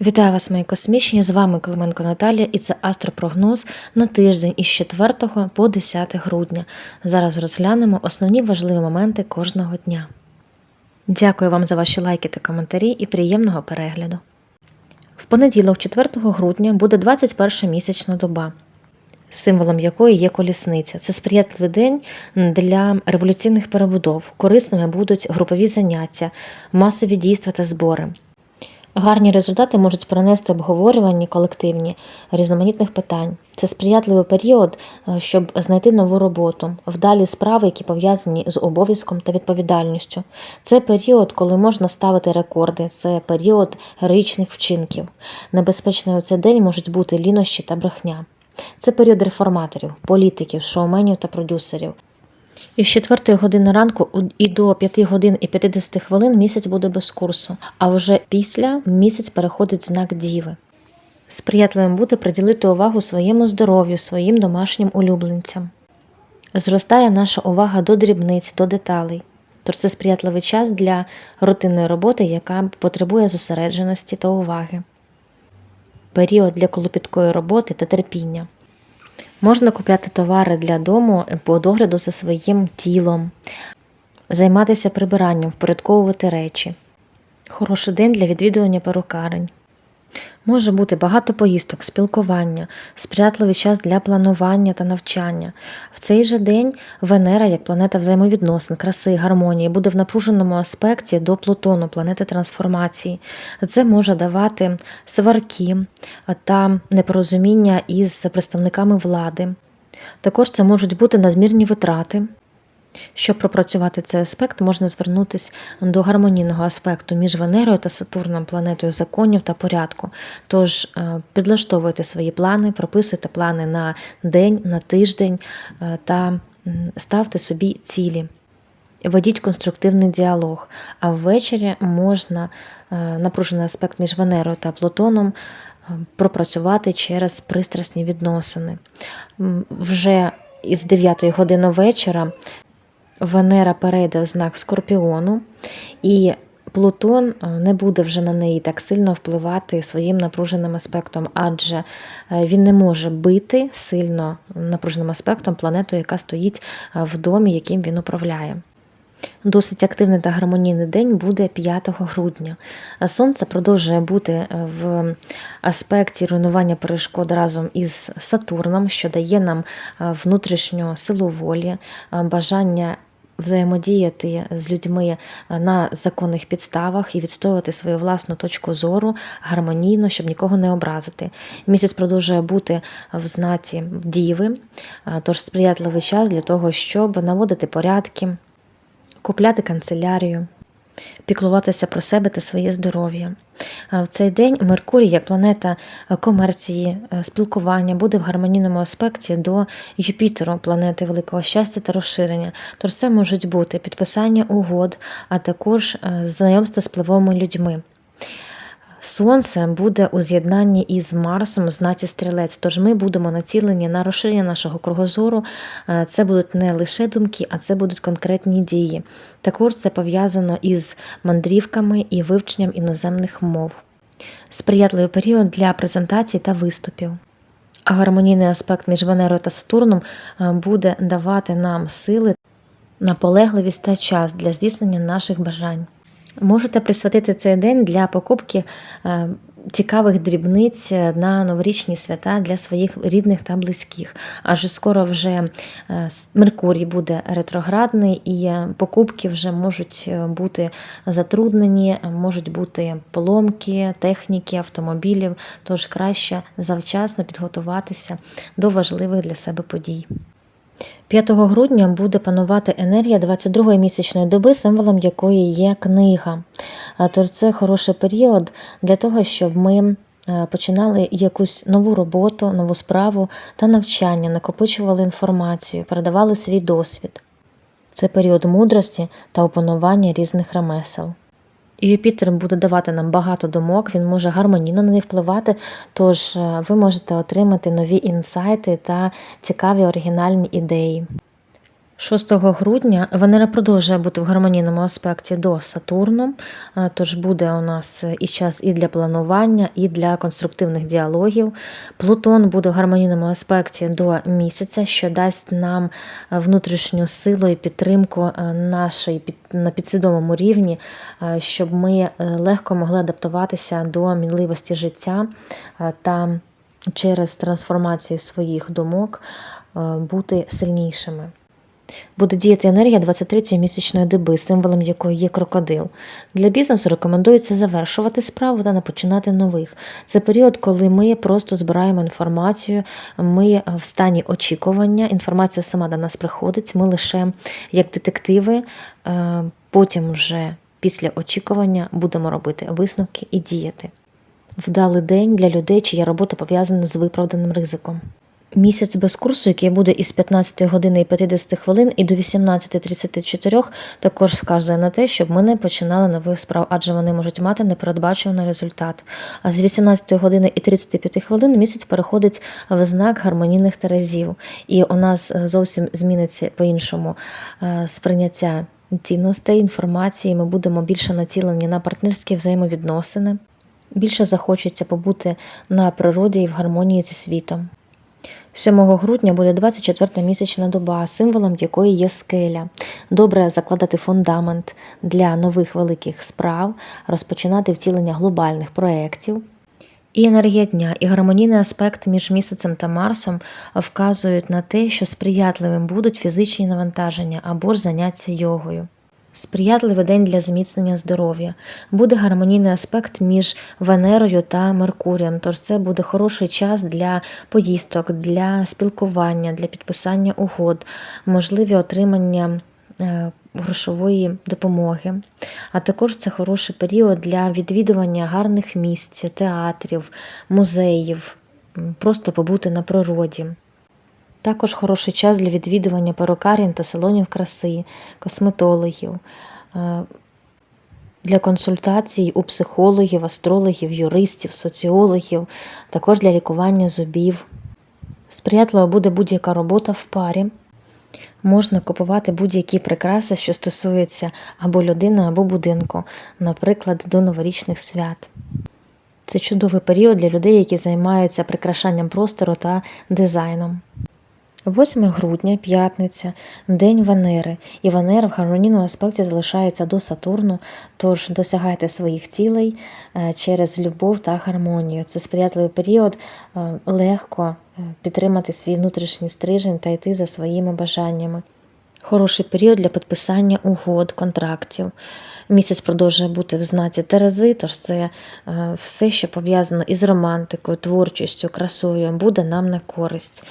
Вітаю вас, мої космічні! З вами Клименко Наталія і це астропрогноз на тиждень із 4 по 10 грудня. Зараз розглянемо основні важливі моменти кожного дня. Дякую вам за ваші лайки та коментарі і приємного перегляду. В понеділок, 4 грудня, буде 21 місячна доба, символом якої є колісниця. Це сприятливий день для революційних перебудов. Корисними будуть групові заняття, масові дійства та збори. Гарні результати можуть принести обговорювані колективні різноманітних питань. Це сприятливий період, е, щоб знайти нову роботу, вдалі справи, які пов'язані з обов'язком та відповідальністю. Це період, коли можна ставити рекорди, це період героїчних вчинків. Небезпечними в цей день можуть бути лінощі та брехня. Це період реформаторів, політиків, шоуменів та продюсерів. І з 4 години ранку і до 5 годин і 50 хвилин місяць буде без курсу, а вже після місяць переходить знак Діви. Сприятливим буде приділити увагу своєму здоров'ю, своїм домашнім улюбленцям. Зростає наша увага до дрібниць, до деталей. Тож це сприятливий час для рутинної роботи, яка потребує зосередженості та уваги. Період для колопіткої роботи та терпіння. Можна купляти товари для дому по догляду за своїм тілом, займатися прибиранням, впорядковувати речі. Хороший день для відвідування перукарень. Може бути багато поїздок, спілкування, сприятливий час для планування та навчання. В цей же день Венера, як планета взаємовідносин, краси, гармонії, буде в напруженому аспекті до Плутону, планети трансформації. Це може давати сварки та непорозуміння із представниками влади. Також це можуть бути надмірні витрати. Щоб пропрацювати цей аспект, можна звернутися до гармонійного аспекту між Венерою та Сатурном, планетою законів та порядку. Тож е, підлаштовуйте свої плани, прописуйте плани на день, на тиждень е, та ставте собі цілі. Ведіть конструктивний діалог, а ввечері можна е, напружений аспект між Венерою та Плутоном пропрацювати через пристрасні відносини. Вже із 9 години вечора Венера перейде в знак Скорпіону, і Плутон е, не буде вже на неї так сильно впливати своїм напруженим аспектом, адже е, він не може бити сильно напруженим аспектом планету, яка стоїть е, в домі, яким він управляє. Досить активний та гармонійний день буде 5 грудня. Сонце продовжує бути в аспекті руйнування перешкод разом із Сатурном, що дає нам внутрішню силу волі, бажання взаємодіяти з людьми е, на законних підставах і відстоювати свою власну точку зору гармонійно, щоб нікого не образити. Місяць продовжує бути в знаці діви, е, тож сприятливий час для того, щоб наводити порядки купляти канцелярію, піклуватися про себе та своє здоров'я. В цей день Меркурій, як планета е, комерції, е, спілкування, буде в гармонійному аспекті до Юпітеру, планети великого щастя та розширення. Тож це можуть бути підписання угод, а також знайомства з впливовими людьми. Сонце буде у з'єднанні із Марсом в знаці стрілець, тож ми будемо націлені на розширення нашого кругозору. Е, Це будуть не лише думки, а це будуть конкретні дії. Також це пов'язано із мандрівками і вивченням іноземних мов. Сприятливий період для презентацій та виступів. А гармонійний аспект між Венерою та Сатурном е, буде давати нам сили, наполегливість та час для здійснення наших бажань. Можете присвятити цей день для покупки е, цікавих дрібниць на новорічні свята для своїх рідних та близьких. Адже скоро вже е, Меркурій буде ретроградний, і е, покупки вже можуть бути затруднені, можуть бути поломки, техніки, автомобілів. Тож краще завчасно підготуватися до важливих для себе подій. 5 грудня буде панувати енергія 22-ї місячної доби, символом якої є книга. Тож це хороший період для того, щоб ми е, починали якусь нову роботу, нову справу та навчання, накопичували інформацію, передавали свій досвід. Це період мудрості та опанування різних ремесел. Юпітер буде давати нам багато думок, він може гармонійно на них впливати, тож е, ви можете отримати нові інсайти та цікаві оригінальні ідеї. 6 грудня Венера продовжує бути в гармонійному аспекті до Сатурну, тож буде у нас і час і для планування, і для конструктивних діалогів. Плутон буде в гармонійному аспекті до місяця, що дасть нам внутрішню силу і підтримку нашої на підсвідомому рівні, щоб ми е, легко могли адаптуватися до мінливості життя та через трансформацію своїх думок бути сильнішими. Буде діяти енергія 23-ї місячної доби, символом якої є крокодил. Для бізнесу рекомендується завершувати справу та не починати нових. Це період, коли ми просто збираємо інформацію, ми в стані очікування, інформація сама до нас приходить, ми лише як детективи, е, потім вже після очікування будемо робити висновки і діяти. Вдалий день для людей, чия робота пов'язана з виправданим ризиком. Місяць без курсу, який буде із 15 години і 50 хвилин і до 18.34, також вказує на те, щоб ми не починали нових справ, адже вони можуть мати непередбачуваний результат. А з 18 години і 35 хвилин місяць переходить в знак гармонійних терезів, і у нас е, зовсім зміниться по-іншому е, сприйняття цінностей, інформації. Ми будемо більше націлені на партнерські взаємовідносини. Більше захочеться побути на природі і в гармонії зі світом. 7 грудня буде 24-та місячна доба, символом якої є скеля. Добре закладати фундамент для нових великих справ, розпочинати втілення глобальних проєктів. І енергія дня, і гармонійний аспект між місяцем та Марсом вказують на те, що сприятливим будуть фізичні навантаження або ж заняття йогою. Сприятливий день для зміцнення здоров'я. Буде гармонійний аспект між Венерою та Меркурієм, тож це буде хороший час для поїздок, для спілкування, для підписання угод, можливі отримання е, грошової допомоги. А також це хороший період для відвідування гарних місць, театрів, музеїв, просто побути на природі. Також хороший час для відвідування перукарень та салонів краси, косметологів, е, для консультацій у психологів, астрологів, юристів, соціологів, також для лікування зубів. Сприятливо буде будь-яка робота в парі. Можна купувати будь-які прикраси, що стосуються або людини, або будинку, наприклад, до новорічних свят. Це чудовий період для людей, які займаються прикрашанням простору та дизайном. 8 грудня, п'ятниця, день Венери, і Венера в гармонійному аспекті залишається до Сатурну, тож досягайте своїх цілей е, через любов та гармонію. Це сприятливий період е, легко е, підтримати свій внутрішній стрижень та йти за своїми бажаннями. Хороший період для підписання угод, контрактів. Місяць продовжує бути в знаці Терези, тож це все, що пов'язано із романтикою, творчістю, красою, буде нам на користь.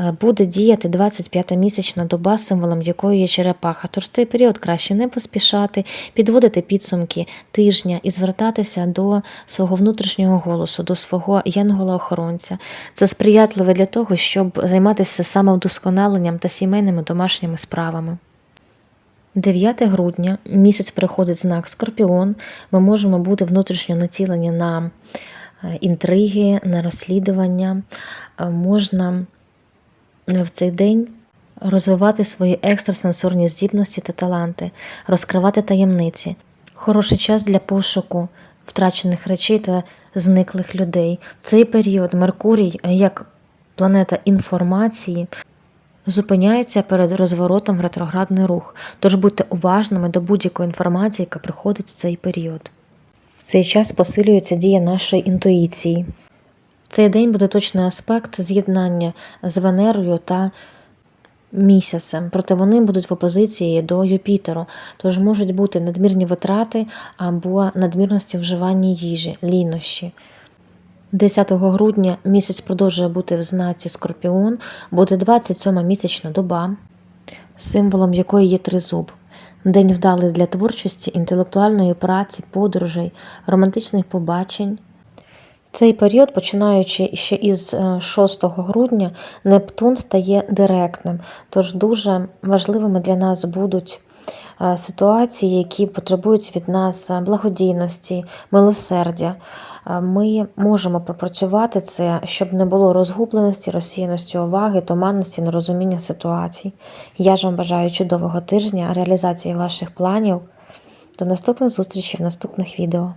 Е, Буде діяти 25-та місячна доба, символом якої є черепаха. Тож в цей період краще не поспішати, підводити підсумки тижня і звертатися до свого внутрішнього голосу, до свого янгола-охоронця. Це сприятливе для того, щоб займатися самовдосконаленням та сімейними домашніми справами. 9 грудня місяць переходить знак Скорпіон. Ми можемо бути внутрішньо націлені на е, інтриги, на розслідування. Е, Можна в цей день розвивати свої екстрасенсорні здібності та таланти, розкривати таємниці. Хороший час для пошуку втрачених речей та зниклих людей. Цей період Меркурій, е, як планета інформації, зупиняється перед розворотом ретроградний рух, тож будьте уважними до будь-якої інформації, яка приходить в цей період. В цей час посилюється дія нашої інтуїції. Цей день буде точний аспект з'єднання з Венерою та місяцем, проте вони будуть в опозиції до Юпітеру, тож можуть бути надмірні витрати або надмірності вживання їжі, лінощі. 10 грудня місяць продовжує бути в знаці Скорпіон, буде 27 місячна доба, символом якої є тризуб. День вдалий для творчості, інтелектуальної праці, подорожей, романтичних побачень. Цей період, починаючи ще із е, 6 грудня, Нептун стає директним, тож дуже важливими для нас будуть е, ситуації, які потребують від нас е, благодійності, милосердя. Е, Ми можемо пропрацювати це, щоб не було розгубленості, розсіяності уваги, туманності, нерозуміння ситуацій. Я ж вам бажаю чудового тижня, реалізації ваших планів. До наступних зустрічей в наступних відео.